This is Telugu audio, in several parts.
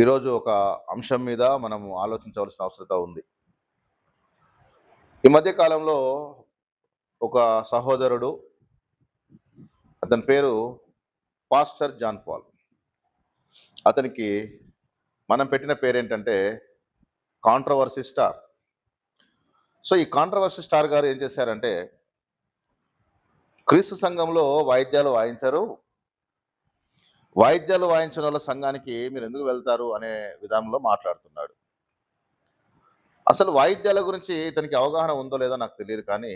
ఈరోజు ఒక అంశం మీద మనం ఆలోచించవలసిన అవసరత ఉంది. ఈ మధ్య కాలంలో ఒక సహోదరుడు అతని పేరు పాస్టర్ జాన్ పాల్. అతనికి మనం పెట్టిన పేరేంటంటే కాంట్రవర్సీ స్టార్. సో ఈ కాంట్రవర్సీ స్టార్ గారు ఏం చేశారంటే క్రీస్తు సంఘంలో వాయిద్యాలు వాయించారు వాయిద్యాలు వాయించిన వాళ్ళ సంఘానికి మీరు ఎందుకు వెళ్తారు అనే విధానంలో మాట్లాడుతున్నాడు. అసలు వాయిద్యాల గురించి ఇతనికి అవగాహన ఉందో లేదో నాకు తెలియదు కానీ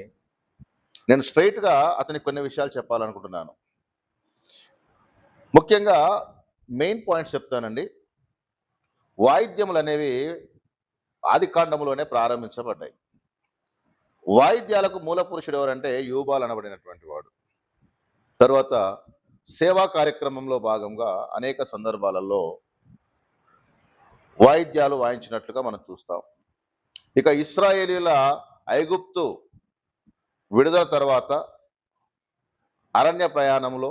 నేను స్ట్రైట్గా అతనికి కొన్ని విషయాలు చెప్పాలనుకుంటున్నాను. ముఖ్యంగా మెయిన్ పాయింట్స్ చెప్తానండి. వాయిద్యములు అనేవి ఆదికాండములోనే ప్రారంభించబడ్డాయి. వాయిద్యాలకు మూల పురుషుడు ఎవరంటే యూబాల్ అనబడినటువంటి వాడు. తర్వాత సేవా కార్యక్రమంలో భాగంగా అనేక సందర్భాలలో వాయిద్యాలు వాయించినట్లుగా మనం చూస్తాం. ఇక ఇస్రాయేలీల ఐగుప్తు విడుదల తర్వాత అరణ్య ప్రయాణంలో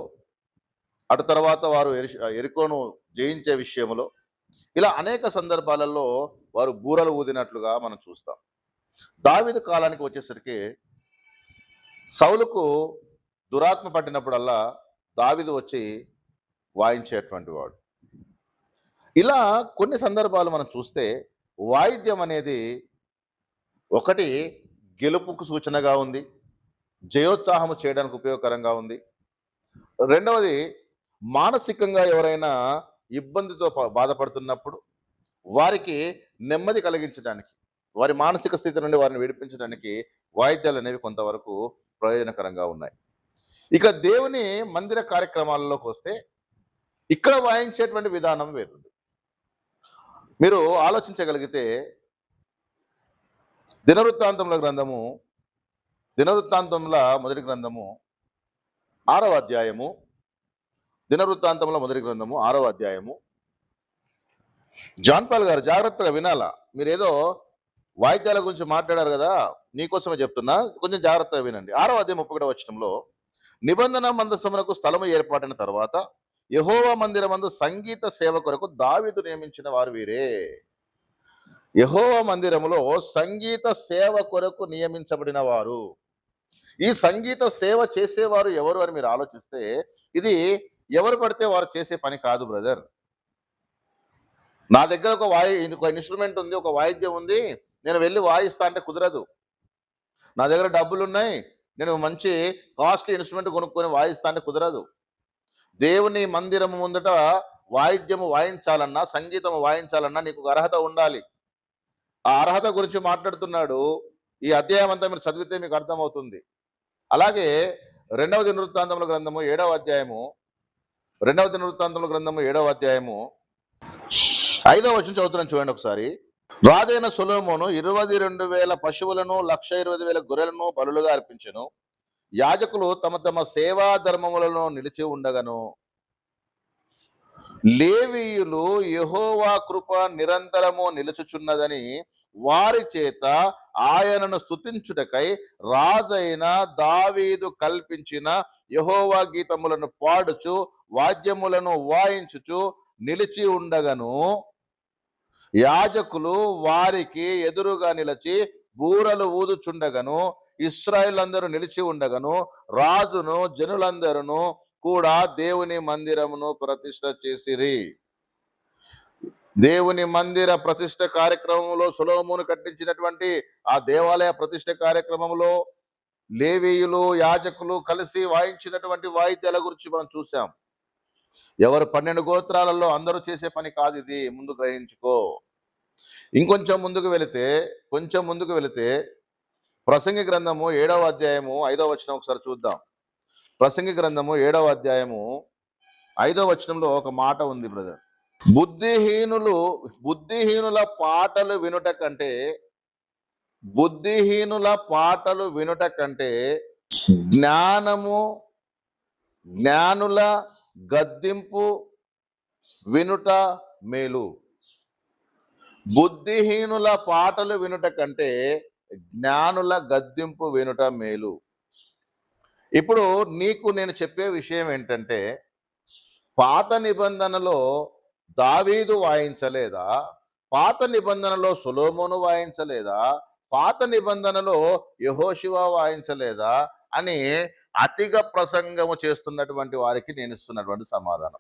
అటు తర్వాత వారు ఎరుకోను జయించే విషయంలో ఇలా అనేక సందర్భాలలో వారు బూరలు ఊదినట్లుగా మనం చూస్తాం. దావిద కాలానికి వచ్చేసరికి సౌలుకు దురాత్మ పట్టినప్పుడల్లా దావిదు వచ్చి వాయించేటువంటి వాడు. ఇలా కొన్ని సందర్భాలు మనం చూస్తే వాయిద్యం అనేది ఒకటి గెలుపుకు సూచనగా ఉంది జయోత్సాహము చేయడానికి ఉపయోగకరంగా ఉంది. రెండవది మానసికంగా ఎవరైనా ఇబ్బందితో బాధపడుతున్నప్పుడు వారికి నెమ్మది కలిగించడానికి వారి మానసిక స్థితి నుండి వారిని విడిపించడానికి వాయిద్యాలు అనేవి కొంతవరకు ప్రయోజనకరంగా ఉన్నాయి. ఇక దేవుని మందిర కార్యక్రమాలలోకి వస్తే ఇక్కడ వాయించేటువంటి విధానం వేరుంది. మీరు ఆలోచించగలిగితే దినవృత్తాంతముల గ్రంథము దినవృత్తాంతముల మొదటి గ్రంథము ఆరవ అధ్యాయము దినవృత్తాంతముల మొదటి గ్రంథము ఆరవ అధ్యాయము. జాన్ పాల్ గారు జాగ్రత్తగా వినాలా? మీరేదో వాయిద్యాల గురించి మాట్లాడారు కదా నీకోసమే చెప్తున్నా. కొంచెం జాగ్రత్తగా వినండి. ఆరవ అధ్యాయం ముప్పై కూడా వచనంలో నిబంధన మందసమునకు స్థలము ఏర్పాటిన తర్వాత యహోవా మందిరమందు సంగీత సేవ కొరకు దావిదు నియమించిన వారు వీరే. యహోవా మందిరములో సంగీత సేవ కొరకు నియమించబడిన వారు. ఈ సంగీత సేవ చేసేవారు ఎవరు అని మీరు ఆలోచిస్తే ఇది ఎవరు పడితే వారు చేసే పని కాదు బ్రదర్. నా దగ్గర ఒక వాయి ఒక ఇన్స్ట్రుమెంట్ ఉంది ఒక వాయిద్యం ఉంది నేను వెళ్ళి వాయిస్తా అంటే కుదరదు. నా దగ్గర డబ్బులు ఉన్నాయి నేను మంచి కాస్ట్లీ ఇన్స్ట్రుమెంట్ కొనుక్కొని వాయిస్తా కుదరదు. దేవుని మందిరము ముందట వాయిద్యము వాయించాలన్నా సంగీతము వాయించాలన్నా నీకు ఒక అర్హత ఉండాలి. ఆ అర్హత గురించి మాట్లాడుతున్నాడు. ఈ అధ్యాయం అంతా మీరు చదివితే మీకు అర్థమవుతుంది. అలాగే రెండవ దినవృత్తాంతముల గ్రంథము ఏడవ అధ్యాయము రెండవ దినవృత్తాంతముల గ్రంథము ఏడవ అధ్యాయము. ఐదవ వచ్చిన చదువుతున్నాను చూడండి ఒకసారి. రాజైన సులోమును ఇరవై రెండు వేల పశువులను లక్ష ఇరవై వేల గొర్రెలను బలులుగా అర్పించను. యాజకులు తమ తమ సేవా ధర్మములను నిలిచి ఉండగను. లేవీయులు యహోవా కృప నిరంతరము నిలుచుచున్నదని వారి చేత ఆయనను స్తుతించుటకై రాజైన దావీదు కల్పించిన యహోవా గీతములను పాడుచు వాద్యములను వాయించుచు నిలిచి ఉండగను. యాజకులు వారికి ఎదురుగా నిలిచి బూరలు ఊదుచుండగను ఇస్రాయిల్ అందరూ నిలిచి ఉండగను రాజును జనులందరూ కూడా దేవుని మందిరమును ప్రతిష్ట చేసిరి. దేవుని మందిర ప్రతిష్ట కార్యక్రమంలో సులోమును కట్టించినటువంటి ఆ దేవాలయ ప్రతిష్ట కార్యక్రమంలో లేవీయులు యాజకులు కలిసి వాయించినటువంటి వాయిద్యాల గురించి మనం చూసాం ఎవరు పన్నెండు గోత్రాలలో అందరూ చేసే పని కాదు ఇది ముందు గ్రహించుకో. ఇంకొంచెం ముందుకు వెళితే కొంచెం ముందుకు వెళితే ప్రసంగి గ్రంథము ఏడవ అధ్యాయము ఐదవ వచనం ఒకసారి చూద్దాం. ప్రసంగి గ్రంథము ఏడవ అధ్యాయము ఐదవ వచనంలో ఒక మాట ఉంది బ్రదర్. బుద్ధిహీనులు బుద్ధిహీనుల పాటలు వినుట కంటే బుద్ధిహీనుల పాటలు వినుట కంటే జ్ఞానము జ్ఞానుల గద్దింపు వినుట మేలు. బుద్ధిహీనుల పాటలు వినుట కంటే జ్ఞానుల గద్దింపు వినుట మేలు. ఇప్పుడు నీకు నేను చెప్పే విషయం ఏంటంటే పాత నిబంధనలో దావీదు వాయించలేదా? పాత నిబంధనలో సులోమును వాయించలేదా? పాత నిబంధనలో యహోశివ వాయించలేదా? అని అతిగా ప్రసంగము చేస్తున్నటువంటి వారికి నేను ఇస్తున్నటువంటి సమాధానం.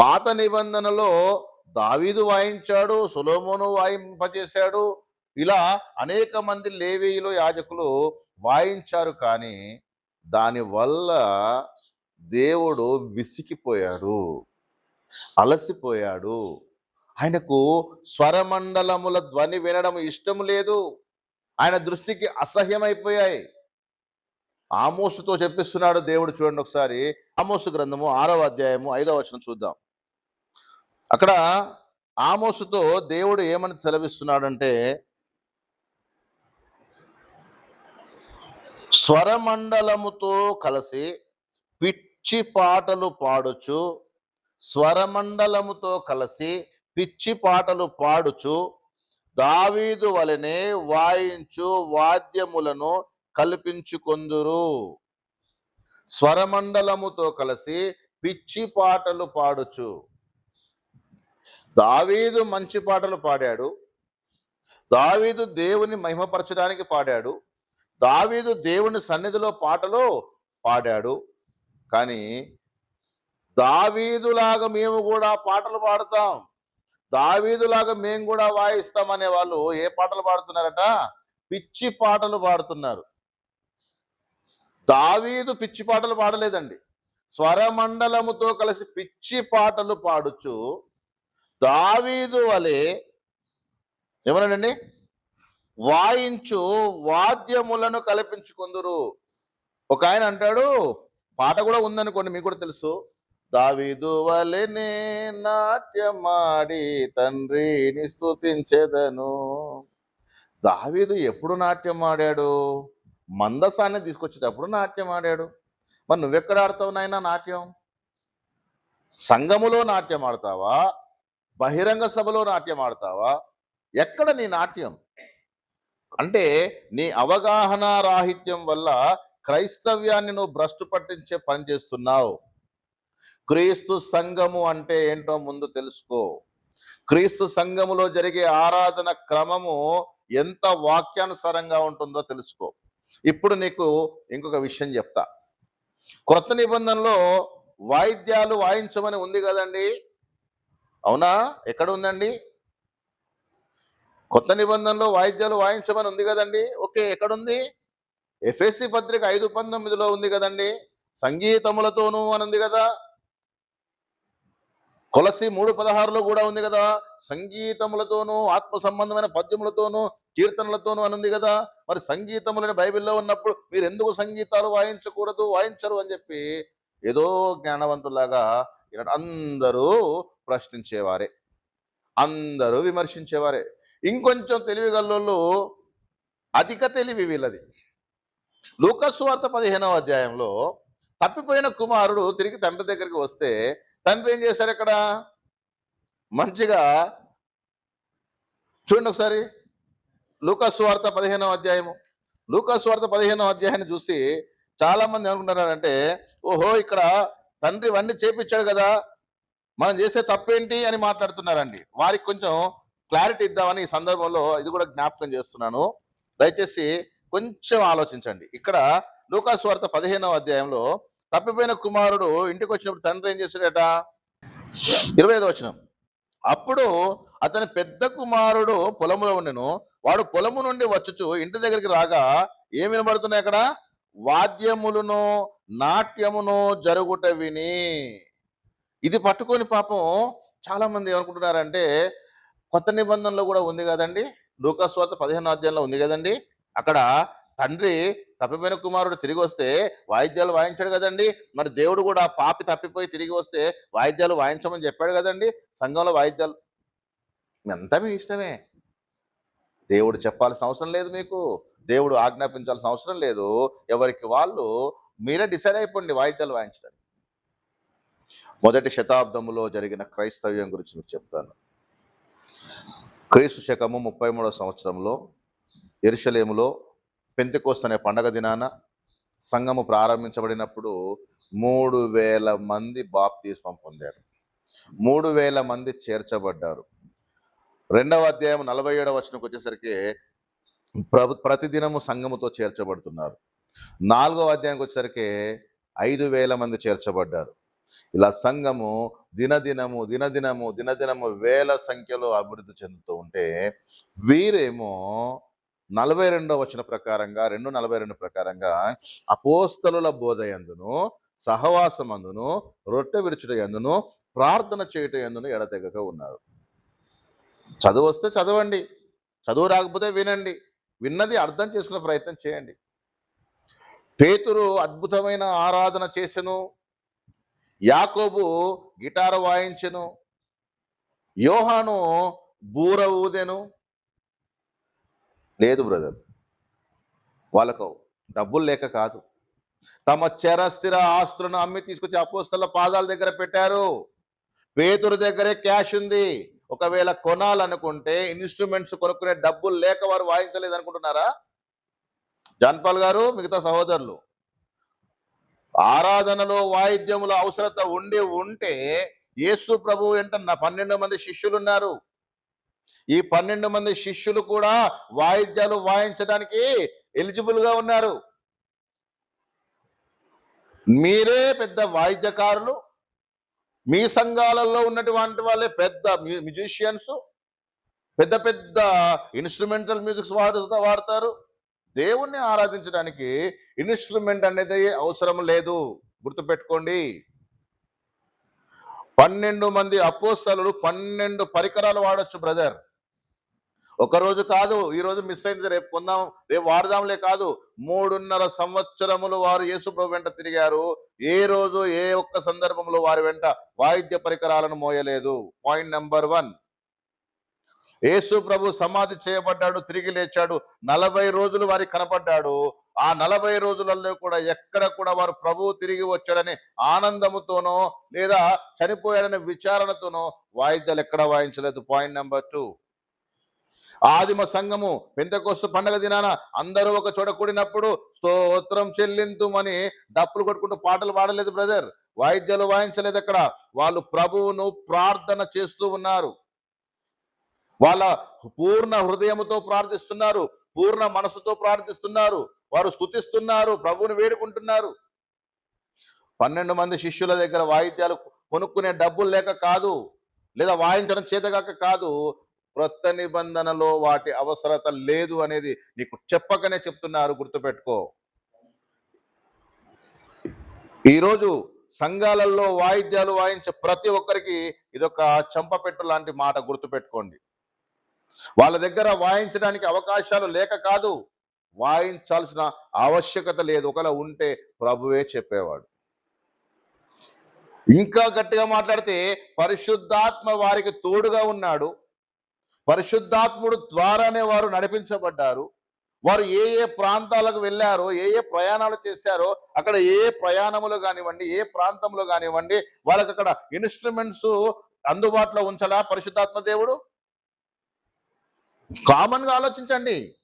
పాత నిబంధనలో దావీదు వాయించాడు సులోమోను వాయింపజేశాడు. ఇలా అనేక మంది లేవేయులు యాజకులు వాయించారు కానీ దానివల్ల దేవుడు విసికిపోయాడు అలసిపోయాడు. ఆయనకు స్వరమండలముల ధ్వని వినడం ఇష్టం లేదు. ఆయన దృష్టికి అసహ్యమైపోయాయి. ఆమోసుతో చెప్పిస్తున్నాడు దేవుడు చూడండి ఒకసారి. ఆమోసు గ్రంథము ఆరవ అధ్యాయము ఐదవ వచనం చూద్దాం. అక్కడ ఆమోసుతో దేవుడు ఏమని సెలవిస్తున్నాడంటే స్వరమండలముతో కలిసి పిచ్చి పాటలు పాడుచు స్వరమండలముతో కలిసి పిచ్చి పాటలు పాడుచు దావీదు వలనే వాయించు వాద్యములను కల్పించుకొందురు. స్వరమండలముతో కలిసి పిచ్చి పాటలు పాడుచు. దావీదు మంచి పాటలు పాడాడు. దావీదు దేవుని మహిమపరచడానికి పాడాడు. దావీదు దేవుని సన్నిధిలో పాటలు పాడాడు. కానీ దావీదులాగా మేము కూడా పాటలు పాడతాం. దావీదులాగా మేము కూడా వాయిస్తాం అనే వాళ్ళు ఏ పాటలు పాడుతున్నారట? పిచ్చి పాటలు పాడుతున్నారు. దావీదు పిచ్చి పాటలు పాడలేదండి. స్వరమండలముతో కలిసి పిచ్చి పాటలు పాడుచు దావీదు వలె ఏమన్నాడండి వాయించు వాద్యములను కల్పించుకుందరు. ఒక ఆయన అంటాడు పాట కూడా ఉందనుకోండి మీకు కూడా తెలుసు. దావీదు వలెనే నాట్యమాడి తండ్రిని స్థుతించేదను దావీదు ఎప్పుడు నాట్యం ఆడాడు మందసాన్ని తీసుకొచ్చేటప్పుడు నాట్యం ఆడాడు మరి నువ్వెక్కడ ఆడతావు నాయన నాట్యం? సంఘములో నాట్యం ఆడతావా? బహిరంగ సభలో నాట్యం ఆడతావా? ఎక్కడ నీ నాట్యం? అంటే నీ అవగాహన రాహిత్యం వల్ల క్రైస్తవ్యాన్ని నువ్వు భ్రష్టు పట్టించే పని చేస్తున్నావు. క్రీస్తు సంఘము అంటే ఏంటో ముందు తెలుసుకో. క్రీస్తు సంఘములో జరిగే ఆరాధన క్రమము ఎంత వాక్యానుసారంగా ఉంటుందో తెలుసుకో. ఇప్పుడు నీకు ఇంకొక విషయం చెప్తా. క్రొత్త నిబంధనలో వాయిద్యాలు వాయించమని ఉంది కదండి? అవునా? ఎక్కడ ఉందండి కొత్త నిబంధనలో వాయిద్యాలు వాయించమని ఉంది కదండి. ఓకే ఎక్కడుంది? ఎఫ్ఎస్సి పత్రిక ఐదు పంతొమ్మిదిలో ఉంది కదండి. సంగీతములతోనూ అని ఉంది కదా. కొలసి మూడు పదహారులో కూడా ఉంది కదా. సంగీతములతోనూ ఆత్మ సంబంధమైన పద్యములతోనూ కీర్తనలతోనూ అని ఉంది కదా. మరి సంగీతములని బైబిల్లో ఉన్నప్పుడు మీరు ఎందుకు సంగీతాలు వాయించకూడదు వాయించరు అని చెప్పి ఏదో జ్ఞానవంతులాగా అందరూ ప్రశ్నించేవారే. అందరూ విమర్శించేవారే. ఇంకొంచెం తెలివి గల్లోళ్ళు అధిక తెలివి వీళ్ళది. లూకస్వార్త పదిహేనవ అధ్యాయంలో తప్పిపోయిన కుమారుడు తిరిగి తండ్రి దగ్గరికి వస్తే తండ్రి ఏం చేశారు ఇక్కడ మంచిగా చూడండి ఒకసారి. లూకాసు పదిహేనవ అధ్యాయము. లూకాసు పదిహేనవ అధ్యాయాన్ని చూసి చాలామంది అనుకుంటున్నారంటే ఓహో ఇక్కడ తండ్రి ఇవన్నీ చేపించాడు కదా మనం చేసే తప్పేంటి అని మాట్లాడుతున్నారండి. వారికి కొంచెం క్లారిటీ ఇద్దామని ఈ సందర్భంలో ఇది కూడా జ్ఞాపకం చేస్తున్నాను. దయచేసి కొంచెం ఆలోచించండి. ఇక్కడ లూకాస్ వార్త పదిహేనవ అధ్యాయంలో తప్పిపోయిన కుమారుడు ఇంటికి వచ్చినప్పుడు తండ్రి ఏం చేశాడట? ఇరవై ఐదు వచ్చిన అప్పుడు అతని పెద్ద కుమారుడు పొలములో ఉండెను. వాడు పొలము నుండి వచ్చుచు ఇంటి దగ్గరికి రాగా ఏం వినబడుతున్నాయి అక్కడ? వాద్యములను నాట్యమును జరుగుట విని. ఇది పట్టుకొని పాపం చాలామంది ఏమనుకుంటున్నారంటే కొత్త నిబంధనలో కూడా ఉంది కదండి. లూకాస్వాత పదిహేను అధ్యాయంలో ఉంది కదండి. అక్కడ తండ్రి తప్పిపోయిన కుమారుడు తిరిగి వస్తే వాయిద్యాలు వాయించాడు కదండి. మరి దేవుడు కూడా పాపి తప్పిపోయి తిరిగి వస్తే వాయిద్యాలు వాయించమని చెప్పాడు కదండి. సంఘంలో వాయిద్యాలు. అంతా మీ ఇష్టమే. దేవుడు చెప్పాల్సిన అవసరం లేదు మీకు. దేవుడు ఆజ్ఞాపించాల్సిన అవసరం లేదు. ఎవరికి వాళ్ళు మీరే డిసైడ్ అయిపోండి వాయిద్యాలు వాయించడానికి. మొదటి శతాబ్దంలో జరిగిన క్రైస్తవ్యం గురించి మీకు చెప్తాను. క్రీస్తు శకము ముప్పై మూడవ సంవత్సరంలో ఎరుషలేములో పెంతెకోస్త్ అనే పండగ దినాన సంఘము ప్రారంభించబడినప్పుడు మూడు వేల మంది బాప్తీస్మం పొందారు. మూడు వేల మంది చేర్చబడ్డారు. రెండవ అధ్యాయం నలభై ఏడవ వచనంకి వచ్చేసరికి ప్రభు ప్రతిదినము సంఘముతో చేర్చబడుతున్నారు. నాలుగవ అధ్యాయానికి వచ్చేసరికి ఐదు వేల మంది చేర్చబడ్డారు. ఇలా సంఘము దినదినము దినదినము దినదినము వేల సంఖ్యలో అభివృద్ధి చెందుతూ ఉంటే వీరేమో నలభై రెండవ వచన ప్రకారంగా రెండు నలభై రెండు ప్రకారంగా అపోస్తలుల బోధ ఎందును సహవాసమందును రొట్టె విరుచుట ఎందును ప్రార్థన చేయుట ఎందును ఎడతెగక ఉన్నారు. చదువు వస్తే చదవండి చదువు రాకపోతే వినండి విన్నది అర్థం చేసుకునే ప్రయత్నం చేయండి. పేతురు అద్భుతమైన ఆరాధన చేసెను యాకోబు గిటార్ వాయించెను యోహాను బూర ఊదెను. లేదు బ్రదర్ వాళ్ళకు డబ్బులు లేక కాదు. తమ చరస్థిర ఆస్తులను అమ్మి తీసుకొచ్చి అపోస్తల పాదాల దగ్గర పెట్టారు. పేతురు దగ్గరే క్యాష్ ఉంది. ఒకవేళ కొనాలనుకుంటే ఇన్స్ట్రుమెంట్స్ కొనుక్కునే డబ్బులు లేక వారు వాయించలేదు అనుకుంటున్నారా? జాన్పాల్ గారు మిగతా సహోదరులు ఆరాధనలో వాయిద్యముల అవసరత ఉండి ఉంటే యేసు ప్రభు వెంట పన్నెండు మంది శిష్యులు ఉన్నారు ఈ పన్నెండు మంది శిష్యులు కూడా వాయిద్యాలు వాయించడానికి ఎలిజిబుల్గా ఉన్నారు. మీరే పెద్ద వాయిద్యకారులు. మీ సంఘాలలో ఉన్నటువంటి వాళ్ళే పెద్ద మ్యూజిషియన్స్. పెద్ద పెద్ద ఇన్స్ట్రుమెంటల్ మ్యూజిక్స్ వాడుతూ వాడతారు. దేవుణ్ణి ఆరాధించడానికి ఇన్స్ట్రుమెంట్ అనేది అవసరం లేదు. గుర్తుపెట్టుకోండి. పన్నెండు మంది అపోస్తలు పన్నెండు పరికరాలు వాడొచ్చు బ్రదర్. ఒక రోజు కాదు ఈరోజు మిస్ అయింది రేపు కొందాం రేపు వాడదాంలే కాదు. మూడున్నర సంవత్సరములు వారు యేసుప్రభు వెంట తిరిగారు. ఏ రోజు ఏ ఒక్క సందర్భంలో వారి వెంట వాయిద్య పరికరాలను మోయలేదు. Point number one. యేసు ప్రభు సమాధి చేయబడ్డాడు తిరిగి లేచాడు. నలభై రోజులు వారికి కనపడ్డాడు. ఆ నలభై రోజులలో కూడా ఎక్కడ కూడా వారు ప్రభువు తిరిగి వచ్చాడని ఆనందముతోనో లేదా చనిపోయాడనే విచారణతోనో వాయిద్యాలు ఎక్కడ వాయించలేదు. పాయింట్ నెంబర్ టూ ఆదిమ సంఘము పెంతకోస్తు పండగ దినాన అందరూ ఒక చోట కూడినప్పుడు స్తోత్రం చెల్లింతుమని డప్పులు కొట్టుకుంటూ పాటలు పాడలేదు బ్రదర్. వాయిద్యాలు వాయించలేదు అక్కడ వాళ్ళు ప్రభువును ప్రార్థన చేస్తూ ఉన్నారు. వాళ్ళ పూర్ణ హృదయముతో ప్రార్థిస్తున్నారు పూర్ణ మనసుతో ప్రార్థిస్తున్నారు వారు స్తుతిస్తున్నారు ప్రభువుని వేడుకుంటున్నారు. పన్నెండు మంది శిష్యుల దగ్గర వాయిద్యాలు కొనుక్కునే డబ్బులు లేక కాదు లేదా వాయించడం చేతగాక కాదు క్రొత్త నిబంధనలో వాటి అవసరత లేదు అనేది నీకు చెప్పకనే చెప్తున్నారు గుర్తుపెట్టుకో. ఈరోజు సంఘాలలో వాయిద్యాలు వాయించే ప్రతి ఒక్కరికి ఇదొక చంపపెట్టు లాంటి మాట గుర్తుపెట్టుకోండి. వాళ్ళ దగ్గర వాయించడానికి అవకాశాలు లేక కాదు వాయించాల్సిన ఆవశ్యకత లేదు. ఒకలా ఉంటే ప్రభువే చెప్పేవాడు. ఇంకా గట్టిగా మాట్లాడితే పరిశుద్ధాత్మ వారికి తోడుగా ఉన్నాడు. పరిశుద్ధాత్ముడు ద్వారానే వారు నడిపించబడ్డారు. వారు ఏ ఏ ప్రాంతాలకు వెళ్ళారో ఏ ఏ ప్రయాణాలు చేశారో అక్కడ ఏ ప్రయాణములు కానివ్వండి ఏ ప్రాంతంలో కానివ్వండి వాళ్ళకి అక్కడ ఇన్స్ట్రుమెంట్స్ అందుబాటులో ఉంచాలా పరిశుద్ధాత్మ దేవుడు? కామన్గా ఆలోచించండి.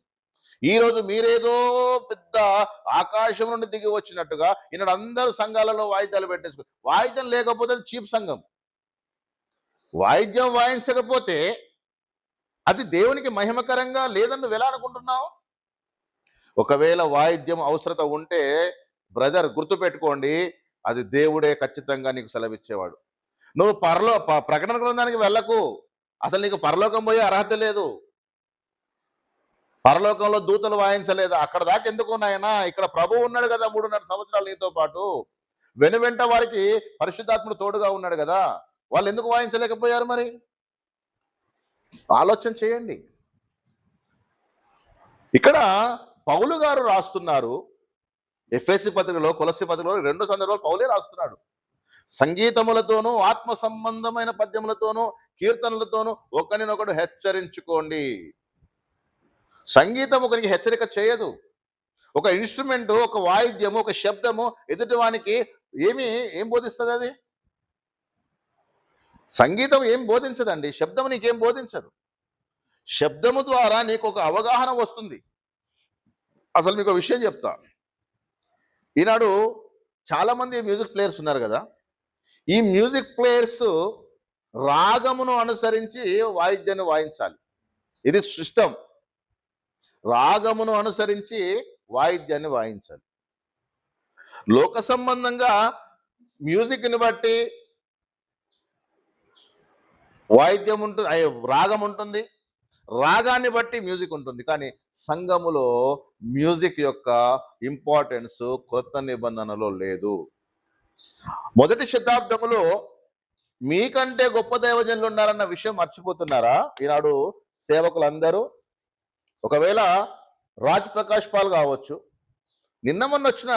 ఈ రోజు మీరేదో పెద్ద ఆకాశం నుండి దిగి వచ్చినట్టుగా ఈనాడు అందరూ సంఘాలలో వాయిద్యాలు పెట్టేసుకు వాయిద్యం లేకపోతే అది చీప్ సంఘం. వాయిద్యం వాయించకపోతే అది దేవునికి మహిమకరంగా లేదని నువ్వు ఎలా అనుకుంటున్నావు? ఒకవేళ వాయిద్యం అవసరత ఉంటే బ్రదర్ గుర్తుపెట్టుకోండి అది దేవుడే ఖచ్చితంగా నీకు సెలవిచ్చేవాడు. నువ్వు పరలో ప- ప్రకటన గ్రంథానికి వెళ్ళకు. అసలు నీకు పరలోకం పోయే అర్హత లేదు. పరలోకంలో దూతలు వాయించలేదు. అక్కడ దాకా ఎందుకు నాయనా? ఇక్కడ ప్రభు ఉన్నాడు కదా మూడున్నర సంవత్సరాలు నీతో పాటు. వెను వెంట వారికి పరిశుద్ధాత్ముడు తోడుగా ఉన్నాడు కదా. వాళ్ళు ఎందుకు వాయించలేకపోయారు మరి? ఆలోచన చేయండి. ఇక్కడ పౌలు గారు రాస్తున్నారు. ఎఫ్ఎస్సి పత్రికలో కొలసి పత్రికలో రెండు సందర్భాలు పౌలే రాస్తున్నాడు. సంగీతములతోనూ ఆత్మ సంబంధమైన పద్యములతోనూ కీర్తనలతోనూ ఒకరినొకడు హెచ్చరించుకోండి. సంగీతం ఒకరికి హెచ్చరిక చేయదు. ఒక ఇన్స్ట్రుమెంట్ ఒక వాయిద్యము ఒక శబ్దము ఎదుటివానికి ఏమి ఏం బోధిస్తుంది అది? సంగీతం ఏం బోధించదండి. శబ్దం నీకేం బోధించదు. శబ్దము ద్వారా నీకు ఒక అవగాహన వస్తుంది. అసలు మీకు విషయం చెప్తా. ఈనాడు చాలామంది మ్యూజిక్ ప్లేయర్స్ ఉన్నారు కదా. ఈ మ్యూజిక్ ప్లేయర్స్ రాగమును అనుసరించి వాయిద్యాన్ని వాయించాలి. ఇది సిస్టమ్ రాగమును అనుసరించి వాయిద్యాన్ని వాయించాలి. లోక సంబంధంగా మ్యూజిక్ని బట్టి వాయిద్యం ఉంటుంది రాగం ఉంటుంది. రాగాన్ని బట్టి మ్యూజిక్ ఉంటుంది. కానీ సంఘములో మ్యూజిక్ యొక్క ఇంపార్టెన్స్ కొత్త నిబంధనలో లేదు. మొదటి శతాబ్దములో మీకంటే గొప్ప దైవజనులు ఉన్నారన్న విషయం మర్చిపోతున్నారా? ఈనాడు సేవకులందరూ ఒకవేళ రాజ్ ప్రకాష్ పాల్ కావచ్చు. నిన్న మొన్న వచ్చిన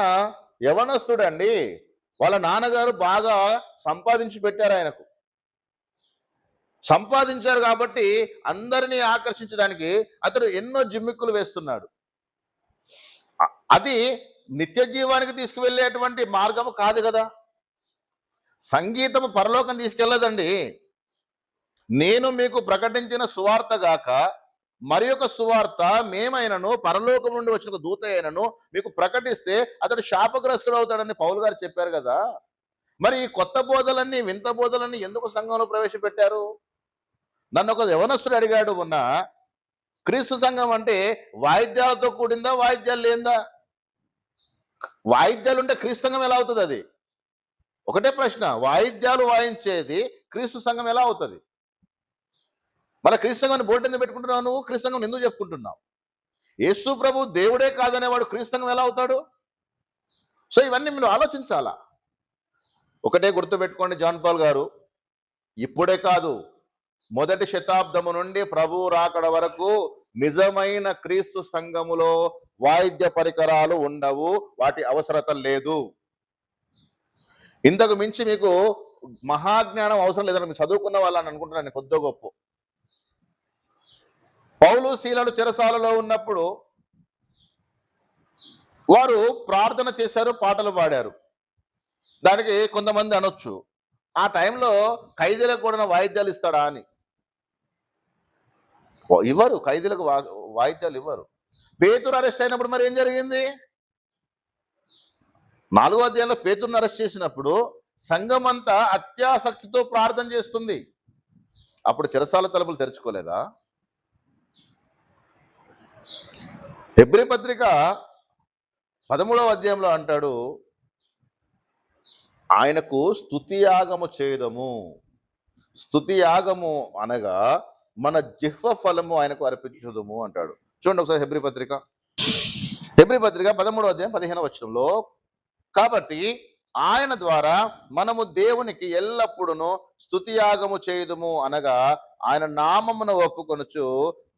యవనస్తుడండి వాళ్ళ నాన్నగారు బాగా సంపాదించి పెట్టారు ఆయనకు. సంపాదించారు కాబట్టి అందరినీ ఆకర్షించడానికి అతడు ఎన్నో జిమ్మిక్కులు వేస్తున్నాడు. అది నిత్య జీవానికి తీసుకువెళ్ళేటువంటి మార్గము కాదు కదా. సంగీతము పరలోకం తీసుకెళ్ళదండి నేను మీకు ప్రకటించిన సువార్త గాక మరి యొక్క సువార్త మేమైనను పరలోకం నుండి వచ్చిన ఒక దూత అయినను మీకు ప్రకటిస్తే అతడు శాపగ్రస్తుడు అవుతాడని పౌలు గారు చెప్పారు కదా. మరి ఈ కొత్త బోధలన్నీ వింత బోధలన్నీ ఎందుకు సంఘంలో ప్రవేశపెట్టారు? నన్ను ఒక యవనస్తుడు అడిగాడు మొన్న. క్రీస్తు సంఘం అంటే వాయిద్యాలతో కూడిందా వాయిద్యాలు లేందా వాయిద్యాలు ఉంటే క్రీస్తు సంఘం ఎలా అవుతుంది అది? ఒకటే ప్రశ్న. వాయిద్యాలు వాయించేది క్రీస్తు సంఘం ఎలా అవుతుంది? మళ్ళీ క్రీస్తంగాన్ని బోర్డు ఎందుకు పెట్టుకుంటున్నావు నువ్వు? క్రీస్తంగం ఎందుకు చెప్పుకుంటున్నావు? యేసు ప్రభు దేవుడే కాదనేవాడు క్రీస్తంగం ఎలా అవుతాడు? సో ఇవన్నీ మీరు ఆలోచించాలా? ఒకటే గుర్తుపెట్టుకోండి జాన్ పాల్ గారు ఇప్పుడే కాదు మొదటి శతాబ్దము నుండి ప్రభు రాకడ వరకు నిజమైన క్రీస్తు సంఘములో వాయిద్య పరికరాలు ఉండవు వాటి అవసరత లేదు. ఇంతకు మించి మీకు మహాజ్ఞానం అవసరం లేదని మీరు చదువుకున్న వాళ్ళని అనుకుంటున్నాను నేను కొద్ది గొప్ప. పౌలు శీలలు చెరసాలలో ఉన్నప్పుడు వారు ప్రార్థన చేశారు పాటలు పాడారు. దానికి కొంతమంది అనొచ్చు. ఆ టైంలో ఖైదీలకు కూడా వాయిద్యాలు ఇస్తాడా అని. ఇవ్వరు ఖైదీలకు వాయిద్యాలు ఇవ్వరు. పేతురు అరెస్ట్ అయినప్పుడు మరి ఏం జరిగింది? నాలుగో అధ్యాయంలో పేతురుని అరెస్ట్ చేసినప్పుడు సంఘం అంతా అత్యాసక్తితో ప్రార్థన చేస్తుంది. అప్పుడు చిరసాల తలుపులు తెరుచుకోలేదా? హెబ్రి పత్రిక పదమూడవ అధ్యాయంలో అంటాడు ఆయనకు స్తుతియాగము చేయదము. స్థుతియాగము అనగా మన జిహ్వ ఫలము ఆయనకు అర్పించదము అంటాడు. చూడండి ఒకసారి హెబ్రి పత్రిక. హెబ్రి పత్రిక పదమూడవ అధ్యాయం పదిహేను వచనంలో కాబట్టి ఆయన ద్వారా మనము దేవునికి ఎల్లప్పుడూ స్థుతియాగము చేయదుము అనగా ఆయన నామమును ఒప్పుకొనుచు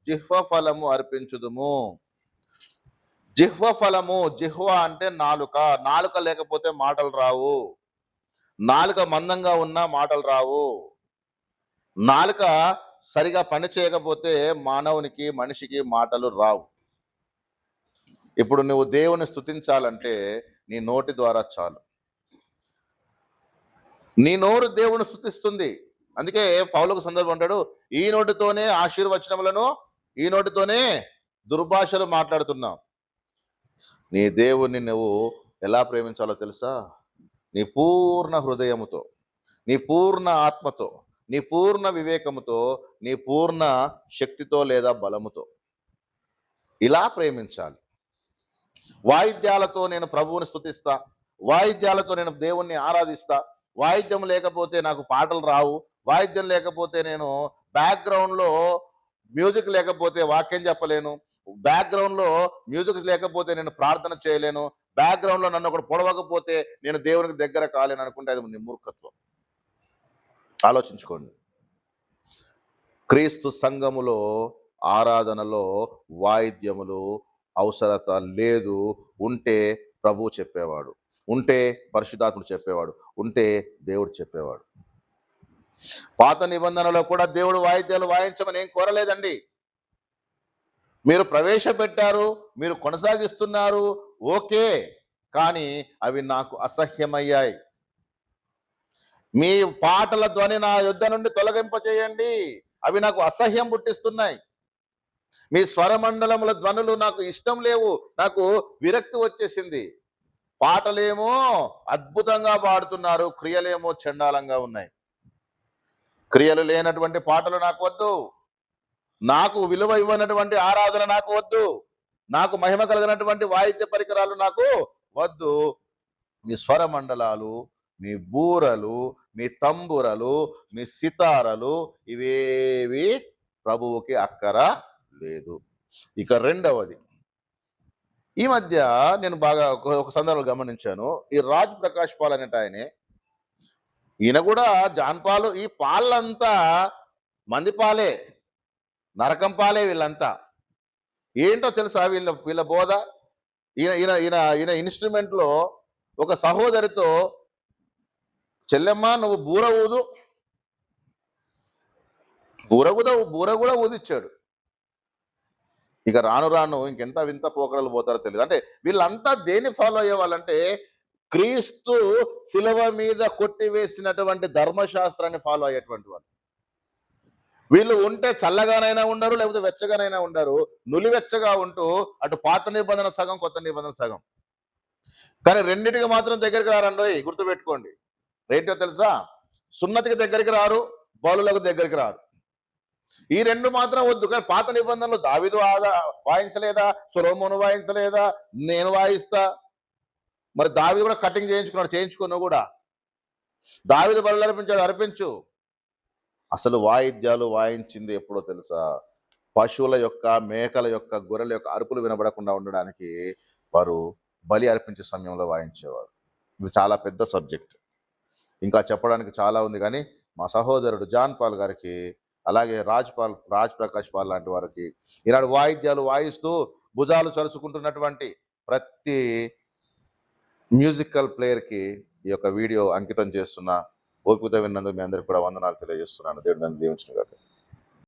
జిహ్వ ఫలము అర్పించుదుము. జిహ్వ ఫలము జిహ్వ అంటే నాలుక. నాలుక లేకపోతే మాటలు రావు. నాలుక మందంగా ఉన్నా మాటలు రావు. నాలుక సరిగా పని చేయకపోతే మానవునికి మనిషికి మాటలు రావు. ఇప్పుడు నువ్వు దేవుని స్తుతించాలంటే నీ నోటి ద్వారా చాలు. నీ నోరు దేవుని స్థుతిస్తుంది అందుకే పౌలకు సందర్భం అంటాడు ఈ నోటితోనే ఆశీర్వచనములను ఈ నోటితోనే దుర్భాషలు మాట్లాడుతున్నావు నీ దేవుణ్ణి నువ్వు ఎలా ప్రేమించాలో తెలుసా? నీ పూర్ణ హృదయముతో నీ పూర్ణ ఆత్మతో నీ పూర్ణ వివేకముతో నీ పూర్ణ శక్తితో లేదా బలముతో ఇలా ప్రేమించాలి. వాయిద్యాలతో నేను ప్రభువుని స్థుతిస్తా వాయిద్యాలతో నేను దేవుణ్ణి ఆరాధిస్తా వాయిద్యం లేకపోతే నాకు పాటలు రావు వాయిద్యం లేకపోతే నేను బ్యాక్గ్రౌండ్లో మ్యూజిక్ లేకపోతే వాక్యం చెప్పలేను బ్యాక్గ్రౌండ్లో మ్యూజిక్ లేకపోతే నేను ప్రార్థన చేయలేను. బ్యాక్గ్రౌండ్లో నన్ను ఒకడు పొడవకపోతే నేను దేవునికి దగ్గర కాలేను అనుకుంటే అది మూర్ఖత్వం. ఆలోచించుకోండి. క్రీస్తు సంఘములో ఆరాధనలో వాయిద్యములు అవసరత లేదు. ఉంటే ప్రభువు చెప్పేవాడు. ఉంటే పరిశుద్ధాత్ముడు చెప్పేవాడు. ఉంటే దేవుడు చెప్పేవాడు. పాత నిబంధనలో కూడా దేవుడు వాయిద్యాలు వాయించమని ఏం కోరలేదండి. మీరు ప్రవేశపెట్టారు మీరు కొనసాగిస్తున్నారు ఓకే. కానీ అవి నాకు అసహ్యమయ్యాయి. మీ పాటల ధ్వని నా యుద్ధ నుండి తొలగింపచేయండి. అవి నాకు అసహ్యం పుట్టిస్తున్నాయి. మీ స్వరమండలముల ధ్వనులు నాకు ఇష్టం లేవు నాకు విరక్తి వచ్చేసింది. పాటలేమో అద్భుతంగా పాడుతున్నారు క్రియలేమో చండాలంగా ఉన్నాయి. క్రియలు లేనటువంటి పాటలు నాకు వద్దు. నాకు విలువ ఇవ్వనటువంటి ఆరాధన నాకు వద్దు. నాకు మహిమ కలిగినటువంటి వాయిద్య పరికరాలు నాకు వద్దు. మీ స్వర మండలాలు మీ బూరలు మీ తంబురలు మీ సితారలు ఇవేవి ప్రభువుకి అక్కర లేదు. ఇక రెండవది. ఈ మధ్య నేను బాగా ఒక సందర్భం గమనించాను. ఈ రాజ్ ప్రకాష్ పాల్ అనేట ఆయనే ఈయన కూడా జాన్ పాలు ఈ పాలంతా మంది పాలే. నరకం పాలే వీళ్ళంతా. ఏంటో తెలుసా వీళ్ళ వీళ్ళ బోధ? ఈయన ఈయన ఈయన ఈయన ఇన్స్ట్రుమెంట్లో ఒక సహోదరితో చెల్లెమ్మ నువ్వు బూర ఊదు. బూర కూడా బూర కూడా ఊదిచ్చాడు. ఇక రాను రాను ఇంకెంత వింత పోకడలు పోతారో తెలియదు అంటే వీళ్ళంతా దేన్ని ఫాలో అయ్యే వాళ్ళంటే క్రీస్తు శిలవ మీద కొట్టివేసినటువంటి ధర్మశాస్త్రాన్ని ఫాలో అయ్యేటువంటి వాళ్ళు. వీళ్ళు ఉంటే చల్లగానైనా ఉండరు లేకపోతే వెచ్చగానైనా ఉండరు. నులివెచ్చగా ఉంటూ అటు పాత నిబంధన సగం కొత్త నిబంధన సగం. కానీ రెండింటికి మాత్రం దగ్గరికి రారండి గుర్తుపెట్టుకోండి. ఏంటో తెలుసా? సున్నతికి దగ్గరికి రారు బౌలులకు దగ్గరికి రారు. ఈ రెండు మాత్రం వద్దు కానీ పాత నిబంధనలు దావిదు ఆదా వాయించలేదా? సులోమోను వాయించలేదా? నేను వాయిస్తా. మరి దావి కూడా కటింగ్ చేయించుకున్నాడు చేయించుకున్నావు కూడా. దావిదు బలు అర్పించాడు అర్పించు. అసలు వాయిద్యాలు వాయించింది ఎప్పుడో తెలుసా? పశువుల యొక్క మేకల యొక్క గొర్రెల యొక్క అరుపులు వినబడకుండా ఉండడానికి వారు బలి అర్పించే సమయంలో వాయించేవారు. ఇది చాలా పెద్ద సబ్జెక్ట్. ఇంకా చెప్పడానికి చాలా ఉంది కానీ మా సహోదరుడు జాన్ పాల్ గారికి అలాగే రాజ్ పాల్ రాజ్ ప్రకాష్ పాల్ లాంటి వారికి ఈనాడు వాయిద్యాలు వాయిస్తూ భుజాలు చరుచుకుంటున్నటువంటి ప్రతి మ్యూజికల్ ప్లేయర్కి ఈ యొక్క వీడియో అంకితం చేస్తున్నా. ఓపికతో విన్నందుకు మీ అందరికీ కూడా వందనాలు తెలియజేస్తున్నాను. దేవుడు నన్ను దీవించిన గాక.